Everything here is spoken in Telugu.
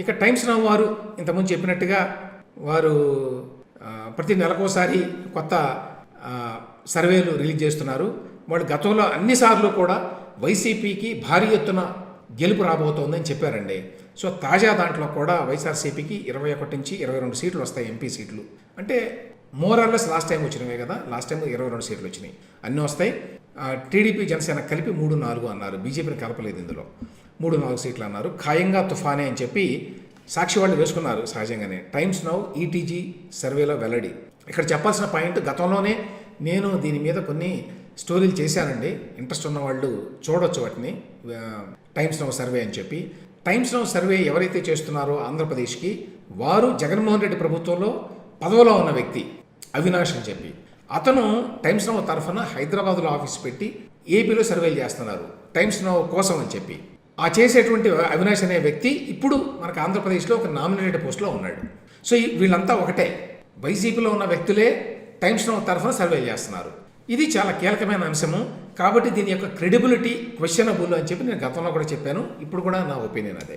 ఇక టైమ్స్ నవ్ వారు ఇంతకుముందు చెప్పినట్టుగా వారు ప్రతి నెలకోసారి కొత్త సర్వేలు రిలీజ్ చేస్తున్నారు. వాళ్ళు గతంలో అన్నిసార్లు కూడా వైసీపీకి భారీ ఎత్తున గెలుపు రాబోతోందని చెప్పారండి. సో తాజా దాంట్లో కూడా వైఎస్ఆర్సీపీకి ఇరవై ఒకటి నుంచి ఇరవై రెండు సీట్లు వస్తాయి ఎంపీ సీట్లు. అంటే మోరార్లెస్ లాస్ట్ టైం వచ్చినవే కదా లాస్ట్ టైం ఇరవై రెండు సీట్లు వచ్చినాయి. అన్నీ వస్తాయి. టీడీపీ జనసేన కలిపి మూడు నాలుగు అన్నారు. బీజేపీని కలపలేదు ఇందులో. మూడు నాలుగు సీట్లు అన్నారు. ఖాయంగా తుఫానే అని చెప్పి సాక్షి వాళ్ళు వేసుకున్నారు సహజంగానే. టైమ్స్ నౌ ఈటీజీ సర్వేలో వెల్లడి. ఇక్కడ చెప్పాల్సిన పాయింట్ గతంలోనే నేను దీని మీద కొన్ని స్టోరీలు చేశానండి. ఇంట్రెస్ట్ ఉన్న వాళ్ళు చూడొచ్చు వాటిని. టైమ్స్ నౌ సర్వే అని చెప్పి. టైమ్స్ నౌ సర్వే ఎవరైతే చేస్తున్నారో ఆంధ్రప్రదేశ్కి వారు జగన్మోహన్ రెడ్డి ప్రభుత్వంలో పదవిలో ఉన్న వ్యక్తి అవినాష్ అని చెప్పి. అతను టైమ్స్ నౌ తరఫున హైదరాబాద్లో ఆఫీస్ పెట్టి ఏపీలో సర్వేలు చేస్తున్నారు. టైమ్స్ నౌ కోసం అని చెప్పి. ఆ చేసేటువంటి అవినాష్ అనే వ్యక్తి ఇప్పుడు మనకు ఆంధ్రప్రదేశ్లో ఒక నామినేటెడ్ పోస్ట్లో ఉన్నాడు. సో వీళ్ళంతా ఒకటే. వైసీపీలో ఉన్న వ్యక్తులే టైమ్స్ నౌ తరఫున సర్వే చేస్తున్నారు. ఇది చాలా కీలకమైన అంశము. కాబట్టి దీని యొక్క క్రెడిబిలిటీ క్వశ్చనబుల్ అని చెప్పి నేను గతంలో కూడా చెప్పాను. ఇప్పుడు కూడా నా ఒపీనియన్ అదే.